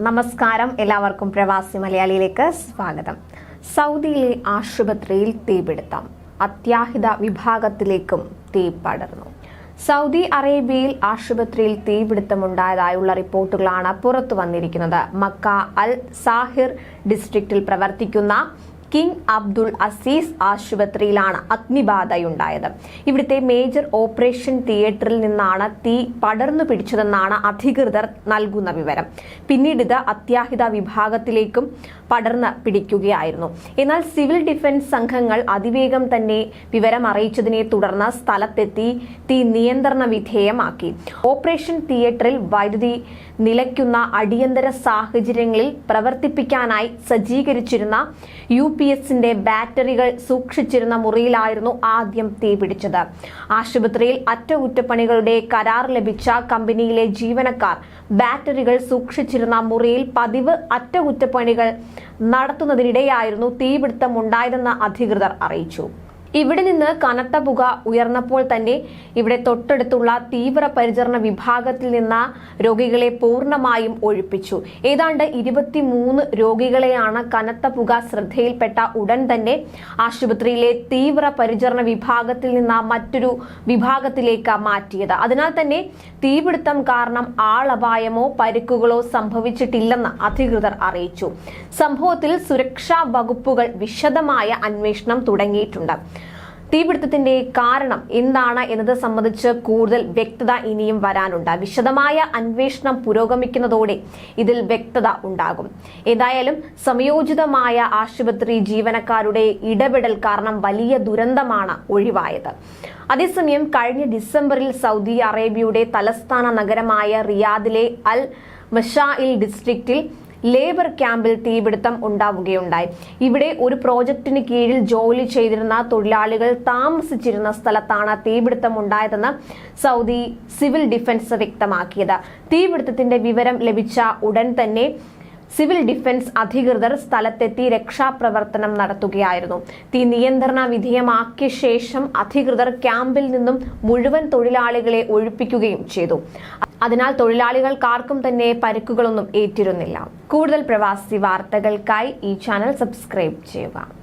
നമസ്കാരം. എല്ലാവർക്കും പ്രവാസി മലയാളിയിലേക്ക് സ്വാഗതം. സൗദിയിലെ ആശുപത്രിയിൽ തീപിടുത്തം. അത്യാഹിത വിഭാഗത്തിലേക്കും തീ പടർന്നു. സൗദി അറേബ്യയിൽ ആശുപത്രിയിൽ തീപിടുത്തമുണ്ടായതായുള്ള റിപ്പോർട്ടുകളാണ് പുറത്തു വന്നിരിക്കുന്നത് മക്ക അൽ സാഹിർ ഡിസ്ട്രിക്റ്റിൽ പ്രവർത്തിക്കുന്ന കിങ് അബ്ദുൾ അസീസ് ആശുപത്രിയിലാണ് അഗ്നിബാധയുണ്ടായത്. ഇവിടുത്തെ മേജർ ഓപ്പറേഷൻ തിയേറ്ററിൽ നിന്നാണ് തീ പടർന്നു പിടിച്ചതെന്നാണ് അധികൃതർ നൽകുന്ന വിവരം. പിന്നീട് ഇത് അത്യാഹിത വിഭാഗത്തിലേക്കും പടർന്ന് പിടിക്കുകയായിരുന്നു. എന്നാൽ സിവിൽ ഡിഫൻസ് സംഘങ്ങൾ അതിവേഗം തന്നെ വിവരം അറിയിച്ചതിനെ തുടർന്ന് സ്ഥലത്തെത്തി തീ നിയന്ത്രണ വിധേയമാക്കി. ഓപ്പറേഷൻ തിയേറ്ററിൽ വൈദ്യുതി നിലയ്ക്കുന്ന അടിയന്തര സാഹചര്യങ്ങളിൽ പ്രവർത്തിപ്പിക്കാനായി സജ്ജീകരിച്ചിരുന്ന യു പി എസിന്റെ ബാറ്ററികൾ സൂക്ഷിച്ചിരുന്ന മുറിയിലായിരുന്നു ആദ്യം തീപിടിച്ചത് ആശുപത്രിയിൽ അറ്റകുറ്റപ്പണികളുടെ കരാർ ലഭിച്ച കമ്പനിയിലെ ജീവനക്കാർ ബാറ്ററികൾ സൂക്ഷിച്ചിരുന്ന മുറിയിൽ പതിവ് അറ്റകുറ്റപ്പണികൾ നടത്തുന്നതിനിടെയായിരുന്നു തീപിടുത്തമുണ്ടായതെന്ന് അധികൃതർ അറിയിച്ചു. ഇവിടെ നിന്ന് കനത്ത പുക ഉയർന്നപ്പോൾ തന്നെ ഇവിടെ തൊട്ടടുത്തുള്ള തീവ്ര പരിചരണ വിഭാഗത്തിൽ നിന്ന രോഗികളെ പൂർണമായും ഒഴിപ്പിച്ചു. ഏതാണ്ട് ഇരുപത്തിമൂന്ന് രോഗികളെയാണ് കനത്ത പുക ശ്രദ്ധയിൽപ്പെട്ട ഉടൻ തന്നെ ആശുപത്രിയിലെ തീവ്ര പരിചരണ വിഭാഗത്തിൽ നിന്ന് മറ്റൊരു വിഭാഗത്തിലേക്ക് മാറ്റിയത്. അതിനാൽ തന്നെ തീപിടുത്തം കാരണം ആളപായമോ പരിക്കുകളോ സംഭവിച്ചിട്ടില്ലെന്ന് അധികൃതർ അറിയിച്ചു. സംഭവത്തിൽ സുരക്ഷാ വകുപ്പുകൾ വിശദമായ അന്വേഷണം തുടങ്ങിയിട്ടുണ്ട്. തീപിടുത്തത്തിന്റെ കാരണം എന്താണ് എന്നത് സംബന്ധിച്ച് കൂടുതൽ വ്യക്തത ഇനിയും വരാനുണ്ട്. വിശദമായ അന്വേഷണം പുരോഗമിക്കുന്നതോടെ ഇതിൽ വ്യക്തത ഉണ്ടാകും. ഏതായാലും സംയോജിതമായ ആശുപത്രി ജീവനക്കാരുടെ ഇടപെടൽ കാരണം വലിയ ദുരന്തമാണ് ഒഴിവായത്. അതേസമയം കഴിഞ്ഞ ഡിസംബറിൽ സൗദി അറേബ്യയുടെ തലസ്ഥാന നഗരമായ റിയാദിലെ അൽ മഷായിൽ ഡിസ്ട്രിക്റ്റിൽ ലേബർ ക്യാമ്പിൽ തീപിടുത്തം ഉണ്ടാവുകയുണ്ടായി. ഇവിടെ ഒരു പ്രോജക്റ്റിന് കീഴിൽ ജോലി ചെയ്തിരുന്ന തൊഴിലാളികൾ താമസിച്ചിരുന്ന സ്ഥലത്താണ് തീപിടുത്തം ഉണ്ടായതെന്ന് സൗദി സിവിൽ ഡിഫൻസ് വ്യക്തമാക്കിയത്. തീപിടുത്തത്തിന്റെ വിവരം ലഭിച്ച ഉടൻ തന്നെ സിവിൽ ഡിഫൻസ് അധികൃതർ സ്ഥലത്തെത്തി രക്ഷാപ്രവർത്തനം നടത്തുകയായിരുന്നു. തീ നിയന്ത്രണ വിധേയമാക്കിയ ശേഷം അധികൃതർ ക്യാമ്പിൽ നിന്നും മുഴുവൻ തൊഴിലാളികളെ ഒഴിപ്പിക്കുകയും ചെയ്തു. അതിനാൽ തൊഴിലാളികൾക്കാർക്കും തന്നെ പരിക്കുകളൊന്നും ഏറ്റിരുന്നില്ല. കൂടുതൽ പ്രവാസി വാർത്തകൾക്കായി ഈ ചാനൽ സബ്സ്ക്രൈബ് ചെയ്യുക.